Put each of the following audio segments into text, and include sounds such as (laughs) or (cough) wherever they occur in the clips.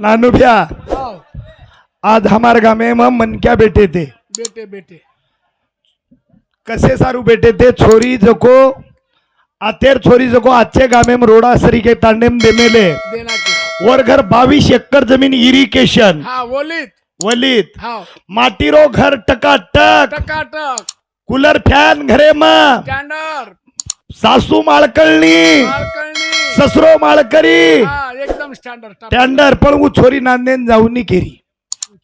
नानू भैया आज हमारे गाँव में हम मन क्या बेटे थे। बेटे बेटे। कसे सारू बेटे थे? छोरी जको अतेर छोरी जको अच्छे गाँव में रोडा सरी के तांडे में देमेले। और घर बावीस एकर जमीन इरिगेशन। हाँ वोलित। वलीत। हाँ माटीरो घर टकाटक। टकाटक। कूलर फॅन घरे मा। सासू माळकळणी ससरो माळकरी. एकदम स्टँडर्ड टँडर पण उ छोरी नांदेन जाऊनी केरी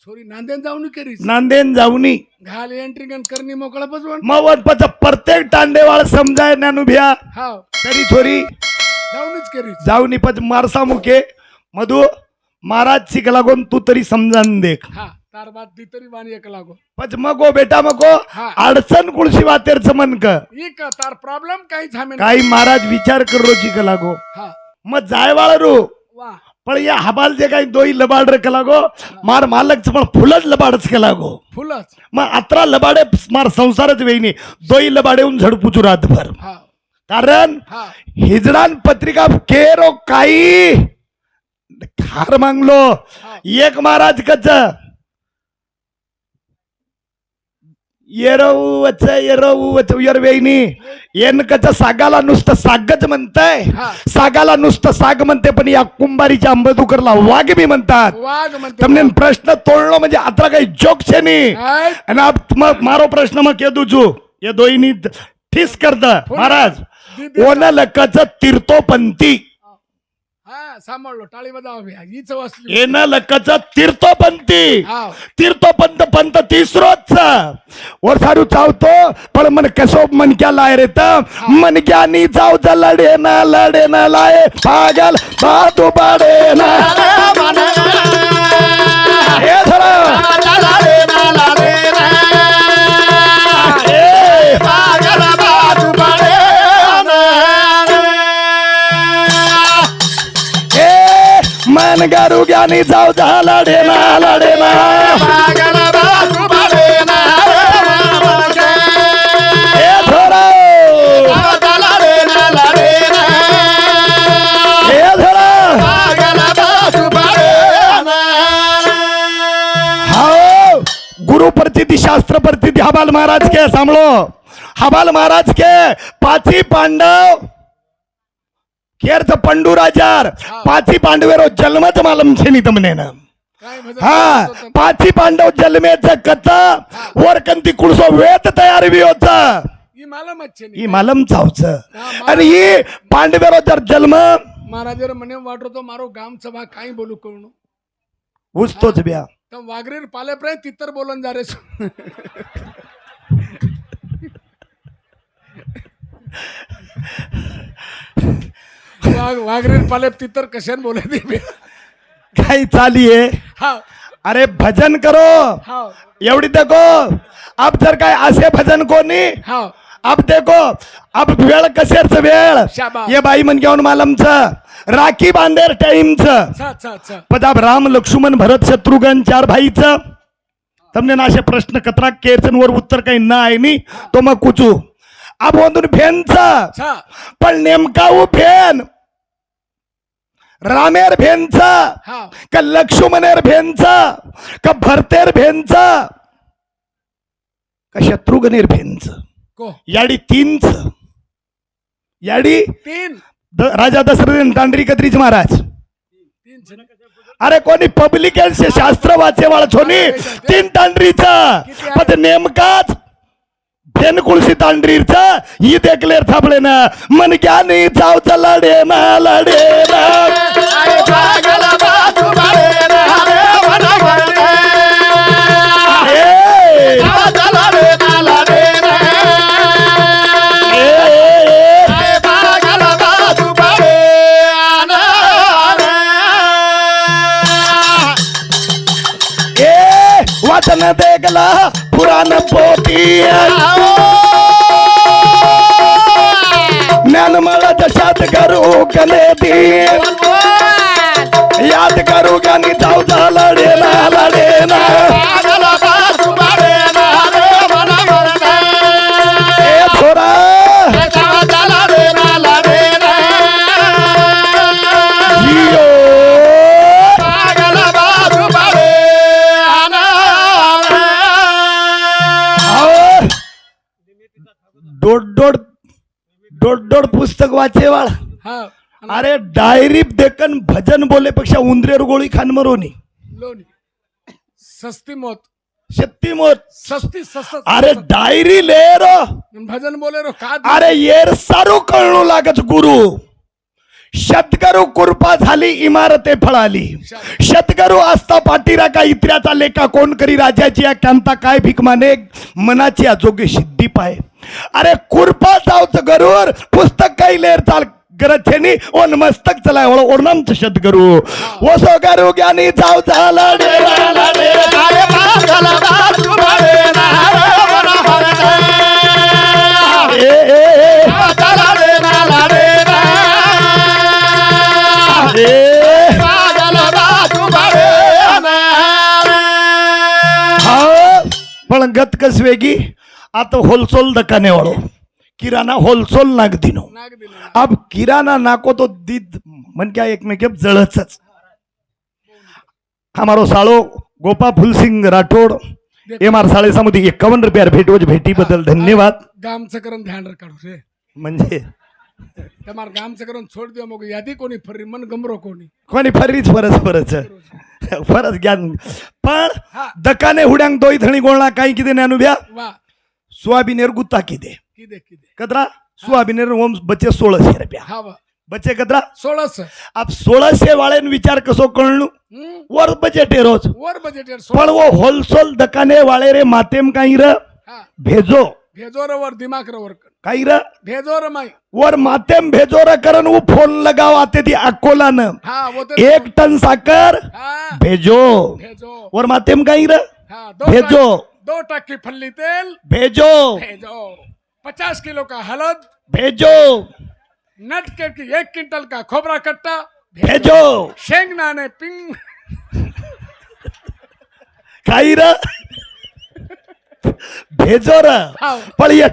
छोरी नांदेन जाऊन करीस नांदेन जाऊनी. घाल एंट्री गन करणी मोकळा वनपच प्रत्येक टांडेवाळ समजाय नानुभ्या हा. तरी छोरी जाऊनच करीस जाऊनी पच मारसा मुके. मधु महाराज शिक लागून तू तरी समजान देख. तार बात ती तरी वाणी एक लागो. पच मगो बेटा मगो हा. अडचण कुळशी वातेरच मन क एक तार प्रॉब्लेम काही थांबे काही महाराज विचार करो शिक लागो. हा. मग जायवाळ रू वा. पण या हबाल जे काही दोई लबाड रे लागो मार मालकच पण फुलच लबाडच लागो. फुलच. मग अत्रा लबाडे मार संसारच वेईनी. दोई लबाडे येऊन झडपुचू रातभर. हा. कारण हा. हिजडान पत्रिका केरो काही खार मागलो. एक महाराज कच येरवच येरवच येरवेणी येनकच सागाला नुसतं सागच म्हणताय. सागाला नुसतं साग म्हणते पण या कुंभारीच्या अंबदुकरला वाघ बी म्हणतात. तमने प्रश्न तोडलो म्हणजे आता काही जोक छे नी. आणि मग मारो प्रश्न मग ये दुजू. ये दोईनी ठीस करत. महाराज ओन लकच तीर्थोपंती सांभाळलो टाळी बजाव ही चव असली येणं लक्काचा तीर्थोपंती पंत तीसरोचा वर सारू चावतो पण मन कसो मनक्या लाय रे ता मन क्या जा लढे ना लढे ना लाय पागल पाडे ना हे ज्ञान गारू ज्ञानी जाऊ जा लढे ना लढे ना. गुरु शास्त्र प्रचिति हबाल महाराज के सामलो हबाल महाराज के पाची पांडव. હેર તો પાંડુરાજાર પાછી પાંડવેરો જન્મ જ માલમ છે ની તમને હા પાછી પાંડવ જન્મે છે કથા વરકંતી કુળસો વેત તૈયાર બી હોતા ઈ માલમ થાવ છે અને ઈ પાંડવેરો જર જન્મ મહારાજે મને વાટરો તો મારો ગામ સભા કાઈ બોલું કોણ ઉસતો જ બ્યા તમ વાગરેર પાલે પ્રે તિતર બોલન જારે છો वाघ पाले पालेप ती तर कशाने बोलायची मी काय चाली आहे. हा. अरे भजन करो. हा. एवढी देखो. अब जर काय असे भजन कोणी हा. अब देखो. अब वेळ कसेच वेळ? ये बाई मन घेऊन मालमच. राखी बांधेर टाइमच पदाब राम लक्ष्मण भरत शत्रुघ्न चार भाईच. तमने ना असे प्रश्न कत्रा કેર્ચન वर उत्तर काही नाही नी. तो मग कुचू. अब બોંધુન पण नेमका फेन. रामेर भेनचा हा का लक्ष्मणेर भेनचा का भरतेर भेनचा का शत्रुघ्नेर भेनच को? याडी तीनच. याडी तीन. राजा दशरथ तांडरी कत्रीच महाराज. अरे कोणी पब्लिक शास्त्र वाचे वाळ छोनी तीन तांडरीचा पण नेमकाच भेनकुळशी तांडरीचा ही देखलेर थापले ना मन ज्ञानी चावचा लढे ना लढे ना. पुराण पोटी ज्ञान मला जशात करू कले याद करू गाणी जाऊ लढे ना. दोड दोड दोड दोड पुस्तक वाचेवाळ हा. आणि अरे डायरी देखन भजन बोलेपेक्षा उंदरेर गोळी खान मरोनी. सस्ती मौत. शक्ती मोत. सस्ती सस्त अरे डायरी ले रो. भजन बोले रो का अरे येर सारू कळणू लागच गुरु. शतकरू कृपा झाली इमारते फळाली. शतकरू असता पाटीरा का इत्र्याचा लेखा कोण करी राजाची या कांता काय भीक माने मनाची आजोगे सिद्धी पाय अरे कृपा जावच गरुवर पुस्तक काही लेर चाल गरज छेनी ओन मस्तक चलाय ओळ ओरनामच शतकरू वसो गरु ज्ञानी जाव झाला डेराला डेरा. अरे आता होलसोल दकाने वाळो किराणा होलसोल नाग दिनो अब किराणा नाको तो दीद मन क्या एकमेक जळच हमारो साळो गोपा फुलसिंग राठोड एम आर साळे समोर एकावन्न रुपया भेटवज भेटी बद्दल धन्यवाद. गामचं करून ध्यान काढू रे. म्हणजे? तर गामचं करून सोड द्या मग. यादी कोणी फरी मन गमरो कोणी? कोणी फरीच फरच फरच फरच ज्ञान. पण दकाने हुड्यांग दोई धणी गोळणा काही किती ने अनुभ्या सोयाबीनेर गुत्ता किदे किदे किदे कतरा सोयाबीनेर ओम बच्चे सोळाशे रुपया हा वा बच्चे कतरा सोळस आप सोळाशे वाळेन विचार कसो कळणू वर बजेट आहे रोज वर बजेट यार पण वो होलसेल दकाने वाळे रे मातेम काही र भेजो भेजो र वर दिमाग र वर. काही र भेजो र माई वर मातेम भेजो र करन वो फोन लगाव आते ती अकोलानं वो तो एक टन साकर हा भेजो भेजो वर मातेम काही र भेजो दो टक्की फल्ली तेल भेजो। भेजो। पचास किलो का हलद भेजो। नट के एक क्विंटल का खोबरा कट्टा भेजो। शेंगदाणे पिंग। काही र भेजो र हाव. पण ये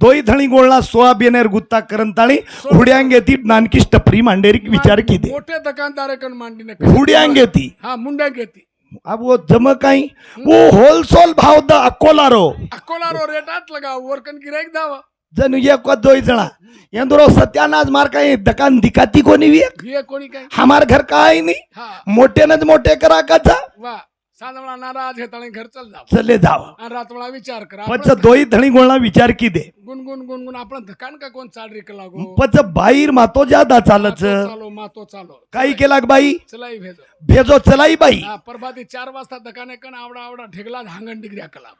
दोई धणी गोळला सोयाबीनेर गुत्ता करंताळी हुड्यांगे ती नानकीच टपरी मांडेरी विचार किती मोठे दुकानदार कन मांडीने हुड्यांगे ती। हा मुंड्या घेती। अब वो जम काही वो होलसेल भाव द अकोला रो अकोला रो रेटात लगा वरकन गिराईक दावा। जण एक वा दोई जणा यंदरो सत्यानाज मार काही दुकान दिखाती कोणी विक हे? कोणी काय हमार घर काय नाही। हा। मोठ्यानच मोठे करा काचा वा सांजवळा नाराज हे तळे घर चल जाव. चले जाव. आणि रातवळा विचार कर. पच दोई धणी गोळा विचार की दे. गुणगुण गुणगुण. आपण दुकान का कोण चाल रिक लागो पच बाहेर मातो जादा चालच चालो मातो चालो. काही केला बाई? चलाई भेजो. भेजो चलाई बाई. हा परभाती चार वाजता दुकाने कन आवडा आवडा ढेगला हांगण डिग्र्या कला.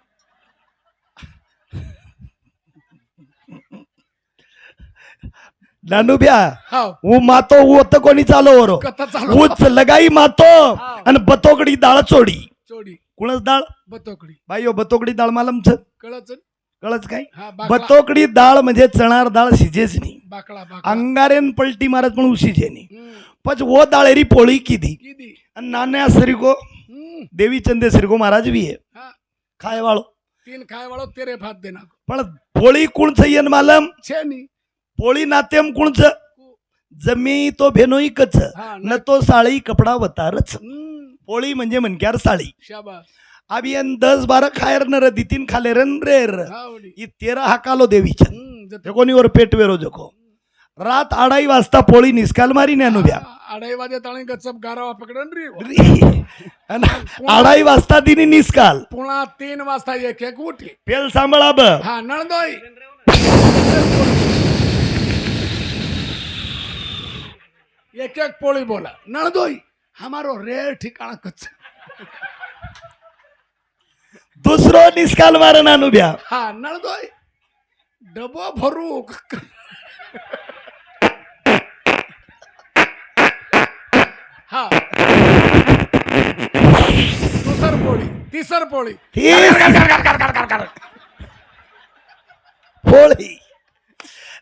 नानू ब्या हाव. ऊ मातो ऊ त कोणी चालो. वरो ऊच लगाई मातो आणि बतोकडी डाळ चोडी. चोडी. कुणच डाळ बतोकडी बाई बतोकडी डाळ मालमच कळच? कळच काय? बतोकडी डाळ म्हणजे चणार डाळ शिजेच नाही अंगारेन पलटी मारत पण उशिजे नाही. पच वो डाळेरी पोळी किदी. किती आणि सरिगो हम्म. देवी चंदे सरिगो महाराज भी आहे हा. खाय वाळो तीन खाय वाळो तेरे भात देना पण पोळी कुणच येन मालम? छे नी पोळी नातेम कुणच? जमी तो भेनोई कच हा न. तो साळी कपडा वतारच. पोळी म्हणजे मनक्यार साळी. शाबास. अभी यन दस बारा खायर न दितीन खाले रन रेर ई तेरा हाकालो देवीच्या कोणीवर पेट वेरो जको? रात अडाई वाजता पोळी निस्काल मारी ने अनुद्या हा, अडाई वाजे ताणी गचप गारावा पकडन रे. अन अडाई वाजता दिनी निस्काल. पुन्हा तीन वाजता एक एक उठी. पेल सांभाळा ब. हा नळदोई. एक एक पोळी बोला. नळदोई हमारो रेर ठिकाणा कच्च. दुसरो निस्काल मारन अनुब्या हा नळदोई डबो भरू. हा. दुसर पोळी तिसर पोळी. पोळी.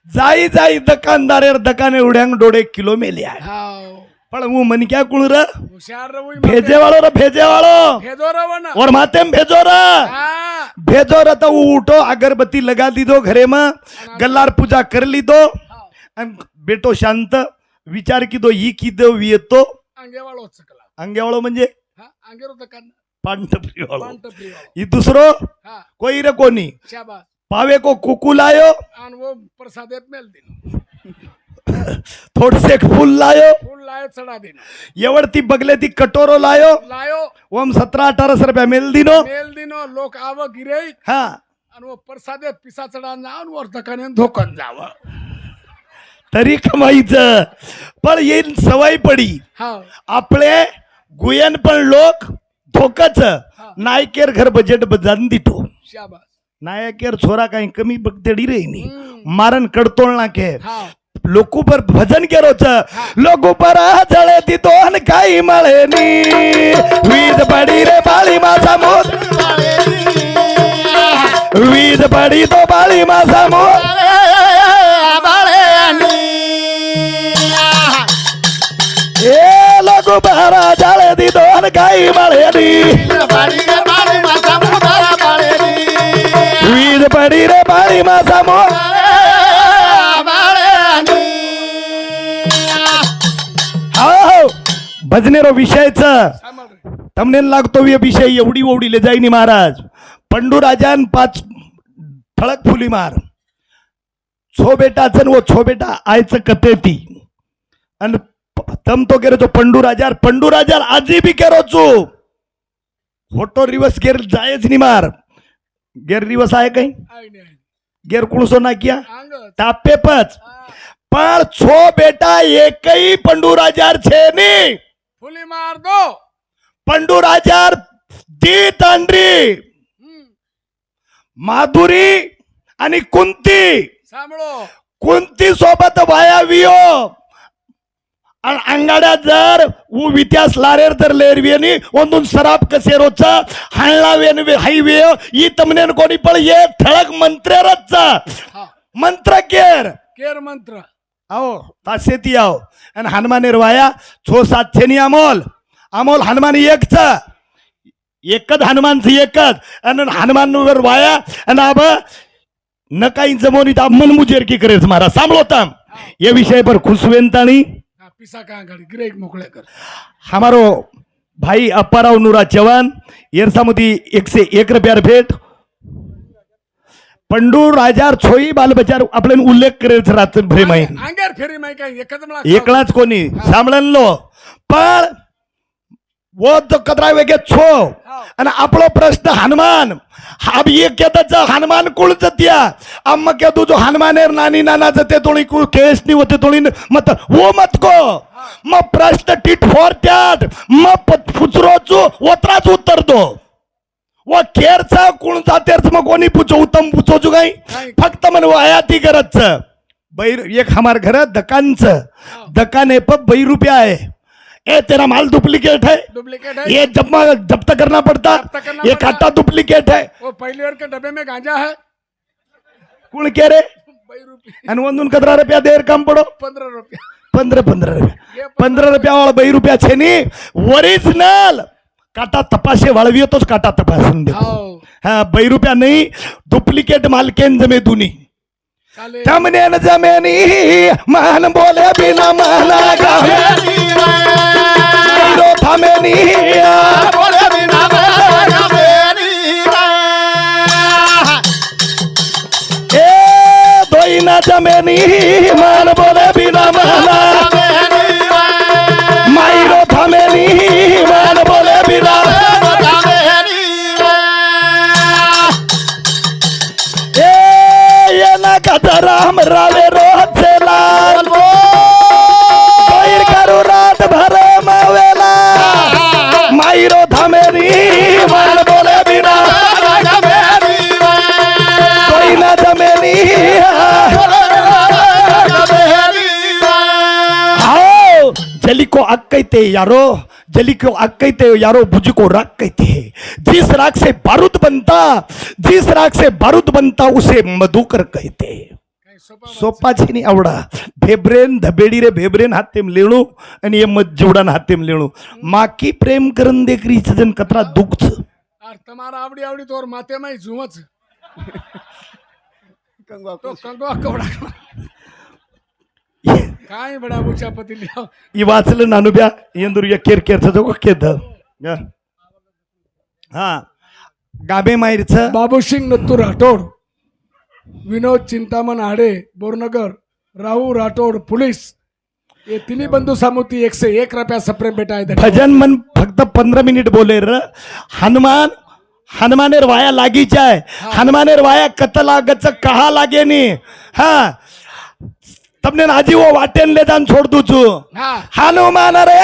जाई जाई दुकानदारेर दकाने उड्यांग डोडे किलो मेले आहे पण मु मन क्या कुळ र भेजे वाळो र भेजे वाळो भेजो रवण और मातेम भेजो र. भेजो र तो उठो अगरबत्ती लगा दी दो घरे में गल्लार पूजा कर ली दो बेटो शांत विचार की दो ही की दो येतो अंगेवाळो चकला अंगेवाळो म्हणजे पांढरी वाळो ही दुसरो? कोई रे कोणी पावे को कुकू लायो। वो प्रसादेत मेल दिन (laughs) थोड़े से फूल लायो। फूल लायो चढा दिन एवढती बगले ती कटोरो लायो। लायो। ओम सतरा अठारह सौ रुपया मिल दिनो। मेल दिनो लोक आव गिरे। हा। आणि वो प्रसादेत पिसा चढा जाऊन वर धकाने धोकन जावं। तरी कमाईचं पण येईल सवय पडी। हा आपले गुयन पण लोक धोकाच। नायकेर घर बजेट बजान दितो। शाबास। नायकेर छोरा काही कमी बघतेडी रे नी हम्म. मारन कडतोळ नाके हा। लोकू पर भजन केरोच लोकू पर जळे दितो अन काही मळे नी। वीज पडी रे बाळी माझा मोत वीज पडी तो बाळी माझा मोत ए लोकू पर जळे दितो अन काही मळे पडी रे बाळी माझा मो हो, हो. भजनेरो विषयचं. सांभाळ रे. लागतो ये विषय एवढी ओढीले जाईनी महाराज. पंडू राजान पाच ठळक फुली मार. छो बेटाचं न वो छो बेटा आयचं कथे ती आणि तम तो केरो तो पंडू राजार पंडू राजार आजी बी केरो चो फोटो रिवर्स केर जायच नि मार. गेर दिवस आहे काही? गेर कुळसो ना किया? तापे पच. पण छो बेटा एकही पंडूराजार छेनी फुली मार दो. पंडूराजार दी तांडरी. माधुरी आणि कुंती. कुंती सोबत वाया वियो. अंगाड्या जर ऊ वित्यास लारेर तर लेरवियनी ಒಂದೊಂದು ಸರಾಪ್ ಕಸೇರೋಚ ಹಳ್ಳವೇನು ಹೈವೇ ಈ ತಮ್ಮನೇನು कोणी पण ये ठळक मंत्र्यारच हा मंत्र केर केर मंत्र आओ तासेती आओ आणि हनुमान निर्वाया छो सातशे नी अमोल अमोल हनुमान एकच एकच हनुमानचं एकच आणि हनुमान वर वाया आणि अब न काही जमवणी तर मन मुजेर की करेच मारा सांभळोता ये विषय पर खुशवेंताणी हा पिसा गाडी मोकळे कर हमारो भाई अप्पाराव नुरा चव्हाण येरसामती एकशे एक रुपयार भेट पंडू राजार छोई बालबचार आपल्याला उल्लेख करेल रात्र भ्रेम आहे अंगेर फेरी माही काय एकच मला एकलाच कोणी सांभाळलो पण वो तो कतरा वेगे छो. आणि आपलो प्रश्न हनुमान. हा बी एक हनुमान कुळ जत्या. अम्म के तुझो हनुमानेर नानी नाना जते तोळी कुळ केसनी होते तोळी मत वो मत को. मग प्रश्न टीट फॉर टॅट मग फुचरोचो ओत्राच उत्तर दो. व केरचा कोण जातेच मग कोणी पुचो उत्तम पुचोचू काही. फक्त म्हण आयाती करत बैर एक हमार घर दकानच दकान है. पर बई रुपया है ए तेरा माल डुप्लीकेट है। डुप्लीकेट है। ये जब जब्त करना पड़ता। करना ये। खाता डुप्लीकेट है। वो पहली बार के डब्बे में गांजा है। कुण के रे? बाई रुपये। आणि वंदून कतरा रुपया देर काम पडो। पंधरा रुपये। पंधरा पंधरा रुपया। ये पंधरा रुपया वाला बाई रुपया छे नी। ओरिजिनल काटा तपासे वाळवी तोच काटा तपासून दे। हाव हा बाई रुपया नाही डुप्लिकेट मालकेन जमे दुनी। काले। जमने न जमेनी मान बोले बिना माना गावे लो थामेनी ए दोई न जमेनी मान बोले बिना माना माईरो थामेनी मान बोले बिना ए ये जलिको अक्कते यारो जली को कहते यारो भुज को राग कहते हैं जिस राख से बारूद बनता जिस राख से बारूद बनता उसे मधुकर कहते सोपा सोपाची नहीं आवडा भेबरेन धबेडी रे भेबरेन हाथे में लेणू आणि ये मत हाथे में लेणू माकी प्रेम करन देखरीच जन कतरा दुखच तुम्हाला आवडी आवडी तोर माते माई झुमच कंगवा कंगवा कवडा काय बडा ऊंचा पती लिया ಈ ವಾಚಲ ನಾನು ಬ್ಯಾ ಎಂದ್ರು ಕೇರ್ ಕೇರ್ ಸಜೋ ಕೇದ ಹಾ गाबे मायरचं बाबू सिंग नत्तू राठोड विनोद चिंतामण आडे बोरनगर राहू राठोड पोलीस ये तिन्ही बंधू सामुती एकशे एक रुपया सप्रेम बेटा आहे भजन मन फक्त पंधरा मिनिट बोले र हनुमान हनुमानेर वाया लागीच्या आहे हनुमानेर वाया कत लागच कहा लागे नी हा તમને આજી ઓ વાટેન લે દાન છોડ દઉં છું हा હનુમાન રે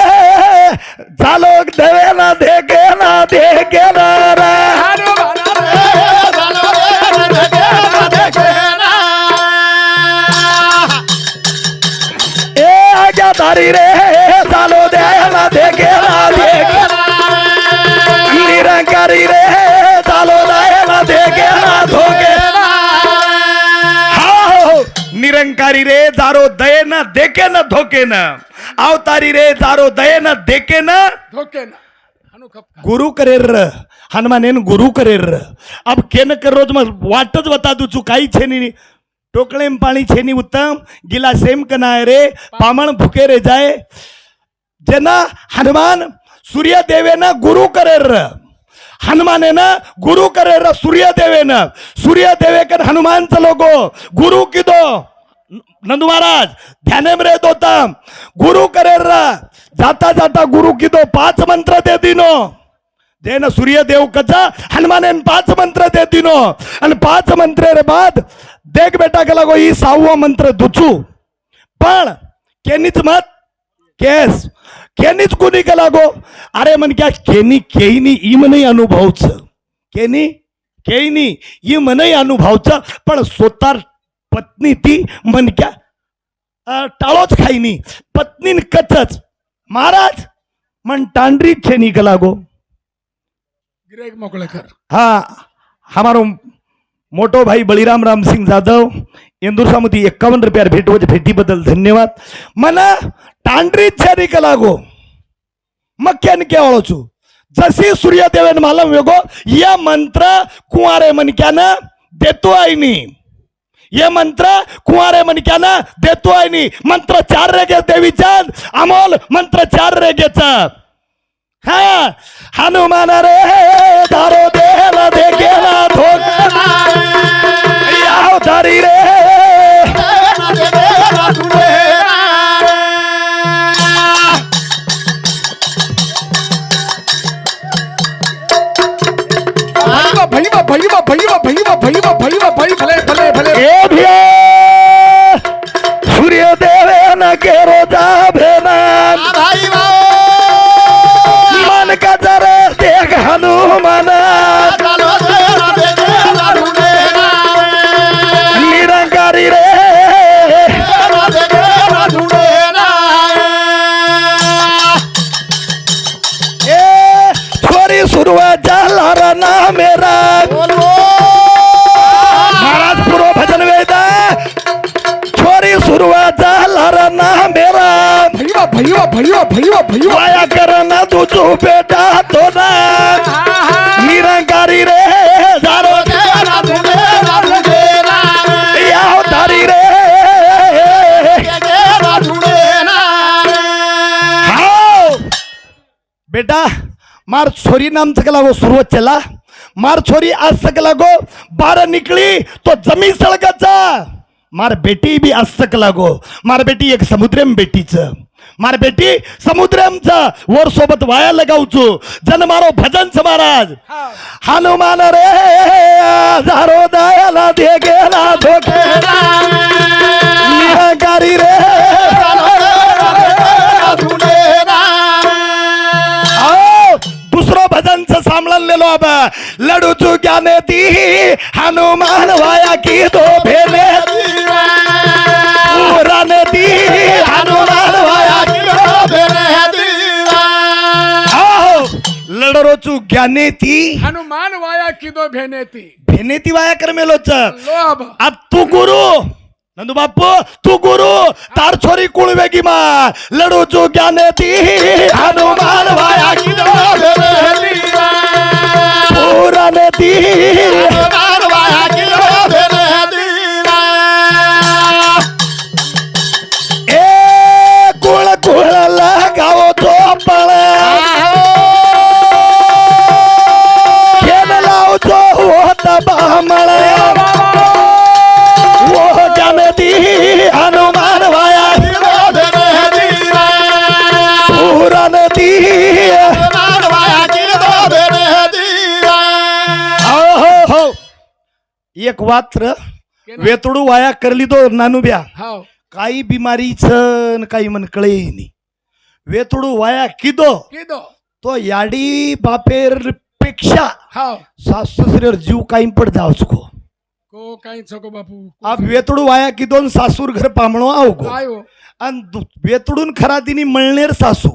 ચાલો દેવે ના દેખે ના દેખે ના રે એ આજા તારી રે ચાલો દેવે ના દેખે ના દેખે નિરંકારી રે ચાલો निरंकारी रे जारो दये न देखे न धोके न अवतारी रे जारो दये न देखे न धोके ना हाणू खपका. गुरु करेर. हनुमानेन गुरु करेर. अब केन कर रोज मग वाटच बता काही छे नहीं टोकळेम पाणी छे नहीं उत्तम. गिला सेम कनाय रे पामण भुके रे जाय. जेना हनुमान सूर्य देवेन गुरु करेर. हनुमानेन गुरु करेर सूर्य देवेन सूर्य देवेकन हनुमान लोगो. गुरु किदो? नंदू महाराज ध्यानेम रे रहत गुरु करेर जाता जाता गुरु किदो पाच मंत्र दे दिनो. देन सूर्य देव कचा हनुमाने पाच मंत्र दे दिनो. आणि पाच मंत्र रे बाद देख बेटा के लागो ही सहावा मंत्र दुचू. पण केनीच मत? केस. केनीच कुणी के लागो? अरे मन क्या केनी केईनी ई मनही अनुभवच. केनी? केईनी ई मनही अनुभवच. पण स्वतः पत्नी ती मन क्या अं, टाळोच खाईनी. पत्नीन कचच महाराज मन टांडरी छेनी का लागो गिरेक मोकळेकर. हाँ हमारो मोटो भाई बळीराम राम सिंग जाधव इंदूर सामुती एक्कावन्न रुपयार भेटवत भेटीबद्दल धन्यवाद. मला टांडरी छेनी का लागो मग केन केवळचू जशी सूर्यदेवेन मला वेगो या मंत्र कुंवारे मनक्यानं देतो आहे ये मंत्र कुंवारे मनक्यानं देतो आहे नी मंत्र चार रेगे देवीच्या अमोल मंत्र चार रेगेचा. हा हनुमान रे. भैया भैया। वाया करना तुझू बेटा तो ना। निरंकारी रे जारो याव धारी रे। बेटा मार छोरी नाम तक लागो सुरुवात चला। मार छोरी आज तक लागो बारह निकली तो जमीन सळगाचा मार बेटी बी आज तक लागो मार बेटी एक समुद्रम बेटीच मार बेटी समुद्रमच वर सोबत वाया लगावचो. जन मारो भजन महाराज हनुमान रे हजारो दयाला दे गेला धोके. रे. दुसरो भजनचं सांभाळलेलो आबा लडू चुक्याने ती हनुमान वाया की दो भेले. चुक्याने ती हनुमान वाया किदो भेने ती भेने ती वाया कर मेलोच लो अब तू गुरु। नंदू बापू तू गुरु। तार छोरी कुळवेगी मा। लडू चुक्याने ती हनुमान वाया की दो पुराने ती वात्र वेतडू वाया करली तो नानुब्या. हाव काही बिमारीच काही मन कळे नाही वेतडू वाया किदो? किदो? तो याडी बापेरपेक्षा हाव सासुसरीवर जीव काही पड जाव चुको को काही छको बापू. आ वेतडू वाया किदोन सासूर घर पामणो आवगो. काय हो आणि वेतडून खरा तिने मळणेर सासू.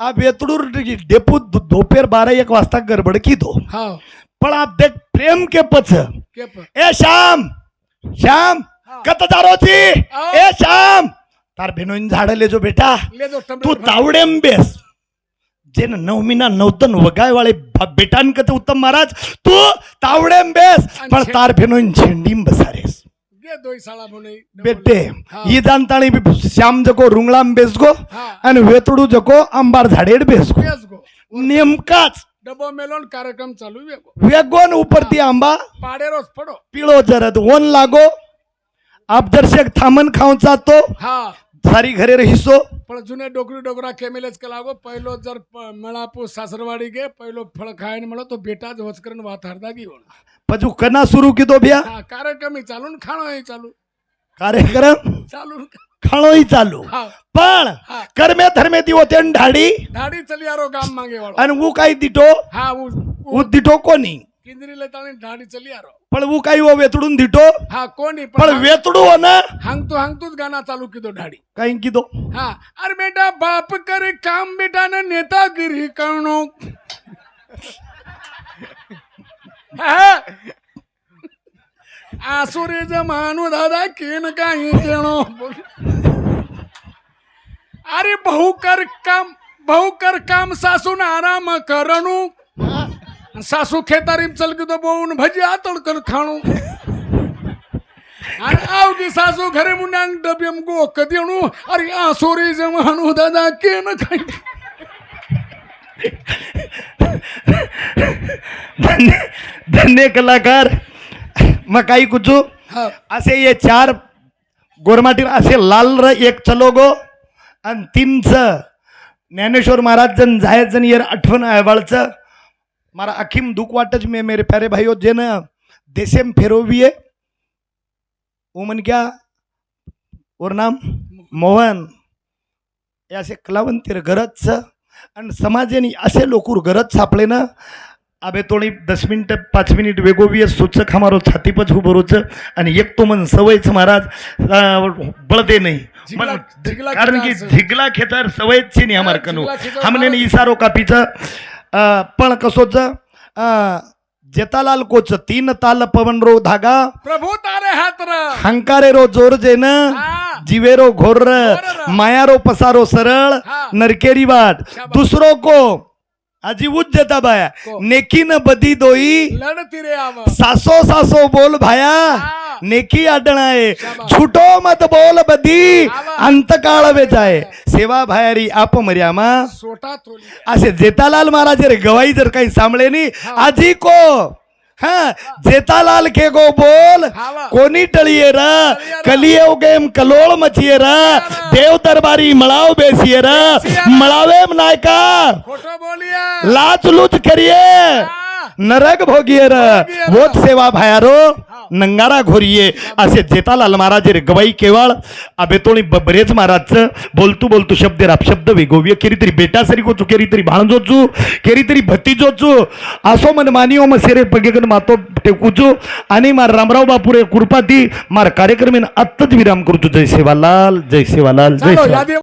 आ वेतडूर डेपू दोपेर बारा एक वाजता गडबड किदो. हाव पण आप देख प्रेम के पछ ए श्याम! श्याम. कत जारोची आ. ए श्याम! तार भेनोइन झाड लेजो बेटा. तू तावडेम बेस. जेन नवमीना नवतन वगाय भा- बेटान कत उत्तम महाराज तू तावडेम बेस. पण तार भेनोइन झेंडीम बसारेस. बेटे हा. ई जाणताणी श्याम जको रुंगळाम बेसगो. आणि वेतडू जको अंबार झाडेड बेसगो. बेस गो नेमकाच डबो मेलोन कार्यक्रम चालू वेगो. वेगोन उपरती आंबा. पाडेरोच पडो. पिळो जरद ओन लागो. आपदर्शक थामन खाऊचा तो हा. सारी घरे रहिसो पण जुने डोकरी डोकरा केमेलेच केलागो पहिलो जर मळापू सासरवाडी गे पहिलो फळ खायन म्हणो तो बेटा होचकरन वात हरदा गी होण. पजू कना सुरू किदो भ्या? हा कार्यक्रम ही चालू खाणो ही चालू. कार्यक्रम? खाणोही चालू. हा. पण कर्मे धर्मे ती होते न ढाडी धाडी चली यारो गाम मागे वाळो. आणि ऊ काही दिटो? हा उ ऊ दिटो कोणी? किंदरी लेतानी धाडी चली यारो पण ऊ काही ओ वेतडून दिटो? हा कोणी? पण वेतडू हो ना? हांगतो हांगतोच गाणं चालू किदो धाडी काही किदो? हा अरे बेटा बाप करे काम बेटा न नेतागिरी करणो. (laughs) हा. आसुरे जमानु दादा केन काही केणो अरे भाऊ कर काम भाऊ कर काम सासून आराम करणू सासू खेतारीम चलकी तो बोवून भजी आतडकन खाणू आणि आवगी सासू घरे मुंडांग डब्यम गो कधी आणू अरे आसोरे जमानू दादा के न काही धन्य धन्य कलाकार मग काही कुचू हा? असे ये चार गोरमाटीर असे लाल र एक चलो गो आणि तीनच ज्ञानेश्वर महाराज जन जायत जन येर आठवण अहवाळचं मारा अखीम दुख वाटच मे मेरे प्यारे भाईओ जेन देसेम फेरोविये. वो मन क्या? और नाम? मोहन. हे असे कलावंतीर गरज आणि समाजाने असे लोकूर गरज सापळे ना आबे तोणी दस मिनिट पाच मिनिट वेगोवी सोच खामारो छाती पच उभरोच आणि एक तो मन सवयच महाराज अं, बळदे झिगला कारण की. झिगला खेचार सवयच छे नाही आमार कनो हमने महाराज- इसारो कापीचं अं, पण कसोच अं, जेतालाल कोच तीन ताल पवन रो धागा प्रभू तारे हात र हंकारे रो जोर जेन हा. जिवेरो घोर घोर. मायारो पसारो सरळ. नरकेरी वाट. दुसरो को उज्जता बाया. को. नेकी न बदी दोई. सासो सासो बोल भाया. नेकी आडणाय. छुटो मत बोल बदी. आवा. अंत काळ वेचाय सेवा भायारी आप मर्यामा. असे जेतालाल महाराज रे गवाई जर काही सांभळे नी आजी को? हा जेतालाल के गो बोल. कोणी टळिये र कलिये गेम कलोळ मचिये र देव दरबारी मळाव बेसिये र मळावे नायका लाच लूच करिये. नरक भोगिये र। भोगिये र. वोच सेवा भायारो। नंगारा घोरिये. असे जेतालाल महाराज रे गवाई केवळ. आबेतोणी बरेच महाराजचं बोलतू बोलतू शब्द राप शब्द वेगोव्य केरी तरी बेटा सरी कोचू केरी तरी भाणजोचू केरी तरी भतीजोचू. असो मन मानियो म सेरे पगेकन मातो टेकूचू. आणि मार रामराव बापुरे कुरपाती. मार कार्यक्रमीन आत्ताच विराम करतो जय सेवालाल जय सेवालाल जय यादी